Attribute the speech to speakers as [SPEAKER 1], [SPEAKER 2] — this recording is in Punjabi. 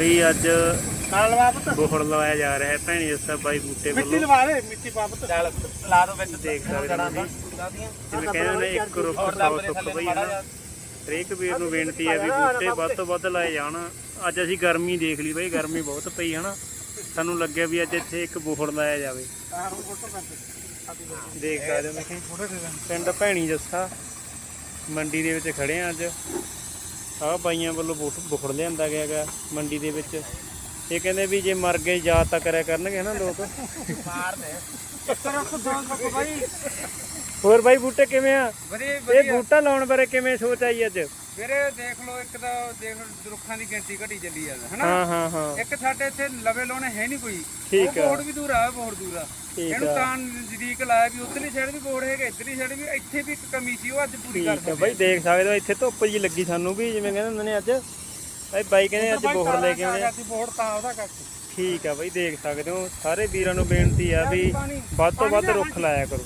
[SPEAKER 1] ਬਈ ਅੱਜ
[SPEAKER 2] ਨਾਲ ਲਵਾ ਪੁੱਤ
[SPEAKER 1] ਬੋਹੜ ਲਵਾਇਆ ਜਾ ਰਿਹਾ ਹੈ। ਭੈਣੀ ਜੱਸਾ ਬਾਈ ਬੂਟੇ
[SPEAKER 2] ਮਿੱਟੀ
[SPEAKER 1] ਵੱਲੋਂ
[SPEAKER 2] ਲਵਾ ਦੇ ਮਿੱਟੀ ਪਾ ਪੁੱਤ।
[SPEAKER 3] ਚੱਲ ਲਾ ਦੋ ਵਿੱਚ।
[SPEAKER 1] ਦੇਖ ਸਕਦੇ ਹੋ ਜਿਵੇਂ ਕਹਿੰਦੇ ਨੇ ਇੱਕ ਰੁੱਖ ਸੌ ਸੁੱਖ ਬਈ ਹਰੇਕ ਵੀਰ ਨੂੰ ਬੇਨਤੀ ਹੈ ਵੀ ਬੂਟੇ ਵੱਧ ਤੋਂ ਵੱਧ ਲਾਏ ਜਾਣ। ਅੱਜ ਅਸੀਂ ਗਰਮੀ ਦੇਖ ਲਈ ਬਈ ਗਰਮੀ ਬਹੁਤ ਪਈ ਹਨਾ ਸਾਨੂੰ ਲੱਗਿਆ ਵੀ ਅੱਜ ਇੱਥੇ ਇੱਕ ਬੋਹੜ ਲਾਇਆ ਜਾਵੇ। ਦੇਖ ਸਕਦੇ ਹੋ ਪਿੰਡ ਭੈਣੀ ਜੱਸਾ ਮੰਡੀ ਦੇ ਵਿੱਚ ਖੜੇ ਆ ਅੱਜ। ਆਹ ਬਾਈਆਂ ਵੱਲੋਂ ਬੁੱਟ ਬੁਖੜ ਲਿਆਂਦਾ ਗਿਆ ਗਾ ਮੰਡੀ ਦੇ ਵਿੱਚ। ਇਹ ਕਹਿੰਦੇ ਵੀ ਜੇ ਮਰ ਗਏ ਯਾਦ ਤਾਂ ਕਰਿਆ ਕਰਨਗੇ ਨਾ ਲੋਕ।
[SPEAKER 3] ਦੋ
[SPEAKER 2] ਬਾਈ
[SPEAKER 1] ਹੋਰ ਬਾਈ ਬੂਟੇ ਕਿਵੇਂ ਆ? ਇਹ ਬੂਟਾ ਲਾਉਣ ਬਾਰੇ ਕਿਵੇਂ ਸੋਚ ਆਈ ਅੱਜ?
[SPEAKER 3] ਵੀਰੇ ਦੇਖ ਲਓ ਇੱਕ ਤਾਂ ਦੇਖ ਲਓ ਰੁੱਖਾਂ ਦੀ ਗਿਣਤੀ ਘਟੀ ਚੱਲੀ ਜਾਂਦਾ ਹਨਾ?
[SPEAKER 1] ਹਾਂ ਹਾਂ ਹਾਂ।
[SPEAKER 3] ਇੱਕ ਸਾਡੇ ਇੱਥੇ ਲਵੇ ਲਾਉਣੇ ਹੈ ਨਹੀਂ ਕੋਈ।
[SPEAKER 1] ਠੀਕ ਆ।
[SPEAKER 3] ਬੋਰਡ ਵੀ ਦੂਰ ਆ ਬਹੁਤ ਦੂਰ ਆ।
[SPEAKER 1] ਠੀਕ
[SPEAKER 3] ਇਹਨੂੰ ਤਾਂ ਨਜ਼ਦੀਕ ਲਾਇਆ ਵੀ ਉਧਰਲੀ ਸਾਈਡ ਵੀ ਬੋਰਡ ਹੈਗਾ ਇਧਰਲੀ ਸਾਈਡ ਵੀ ਇੱਥੇ ਵੀ ਇੱਕ ਕਮੀ ਸੀ ਉਹ ਅੱਜ ਪੂਰੀ ਕਰ
[SPEAKER 1] ਆ ਬਾਈ ਦੇਖ ਸਕਦੇ ਹੋ ਇੱਥੇ ਧੁੱਪ ਜੀ ਲੱਗੀ ਸਾਨੂੰ ਵੀ ਜਿਵੇਂ ਕਹਿੰਦੇ ਹੁੰਦੇ ਨੇ ਅੱਜ। ਬਾਈ ਬਾਈ ਕਹਿੰਦੇ ਅੱਜ ਬੋਹੜ ਲੈ ਕੇ ਆਉਂਦੇ।
[SPEAKER 2] ਸੀ ਬੋਰਡ ਤਾਂ ਉਹਦਾ ਕਰਕੇ
[SPEAKER 1] ਠੀਕ ਆ ਬਾਈ ਦੇਖ ਸਕਦੇ ਹੋ ਸਾਰੇ ਵੀਰਾਂ ਨੂੰ ਬੇਨਤੀ ਆ ਵੀ ਵੱਧ ਤੋਂ ਵੱਧ ਰੁੱਖ ਲਾਇਆ ਕਰੋ।